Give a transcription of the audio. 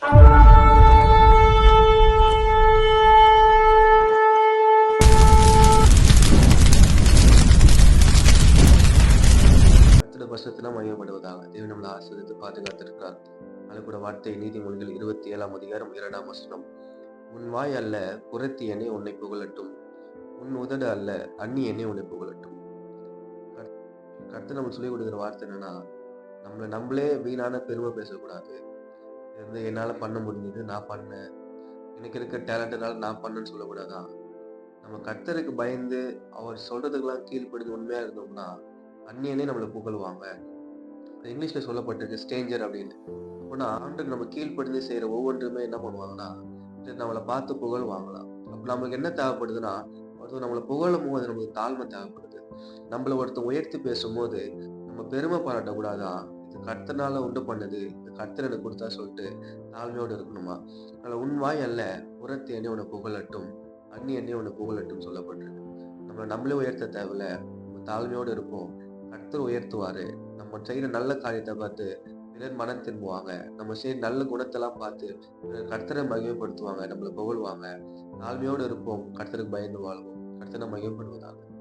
கர்த்தருடைய பசுத்தெல்லாம் தேவன் நம்மளை ஆசீர்வதித்து பாதுகாத்திருக்கிறார். அதுக்கூட வார்த்தை நீதிமொழிகள் இருபத்தி ஏழாம் அதிகாரம் இரண்டாம் வசனம். உன் வாய் அல்ல புறத்தி என்னை உன்னை புகழட்டும். உன் உதடு அல்ல அந்நி என்னை உன்னை புகழட்டும். கருத்து நம்ம சொல்லிக் கொடுக்குற வார்த்தை என்னன்னா நம்மளை நம்மளே வீணான பெருமை பேசக்கூடாது. இருந்து என்னால் பண்ண முடிஞ்சது நான் பண்ணேன். எனக்கு இருக்க டேலண்ட்னால நான் பண்ணேன்னு சொல்லக்கூடாதான் நம்ம கர்த்தருக்கு பயந்து அவர் சொல்றதுக்கெல்லாம் கீழ்ப்படிந்து உண்மையாக இருந்தோம்னா அந்நியனே நம்மளை புகழுவாங்க. அது இங்கிலீஷில் சொல்லப்பட்டிருக்கு ஸ்டேஞ்சர் அப்படின்னு. அப்படின்னா ஆண்டுக்கு நம்ம கீழ்ப்படிந்து செய்கிற ஒவ்வொன்றுமே என்ன பண்ணுவாங்கன்னா சரி நம்மளை பார்த்து புகழ்வாங்களாம். அப்போ நம்மளுக்கு என்ன தேவைப்படுதுன்னா ஒருத்தர் நம்மளை புகழும் போது நமக்கு தாழ்மை தேவைப்படுது. நம்மளை ஒருத்தர் உயர்த்தி பேசும்போது நம்ம பெருமை பாராட்டக்கூடாதான் கர்த்தனால உண்டு பண்ணது. இந்த கர்த்தர் எனக்கு கொடுத்தா சொல்லிட்டு தாழ்மையோடு இருக்கணுமா? அதில் உன் வாய் அல்ல உரத்து எண்ணெய் உன்னை புகழட்டும். அண்ணி எண்ணெய் உன்னை புகழட்டும் சொல்லப்பட்டிருக்கு. நம்ம நம்மளே உயர்த்த தேவையில்ல. நம்ம தாழ்மையோடு இருப்போம். கர்த்தர் உயர்த்துவார். நம்ம செய்கிற நல்ல காரியத்தை பார்த்து பிறர் மனம் திரும்புவாங்க. நம்ம செய்யற நல்ல குணத்தெல்லாம் பார்த்து பிறர் கர்த்தரை மகிமைப்படுத்துவாங்க. நம்மளை புகழ்வாங்க. தாழ்மையோடு இருப்போம். கர்த்தருக்கு பயந்து வாழ்வோம். கர்த்தனை மகிமைப்படுவதாக.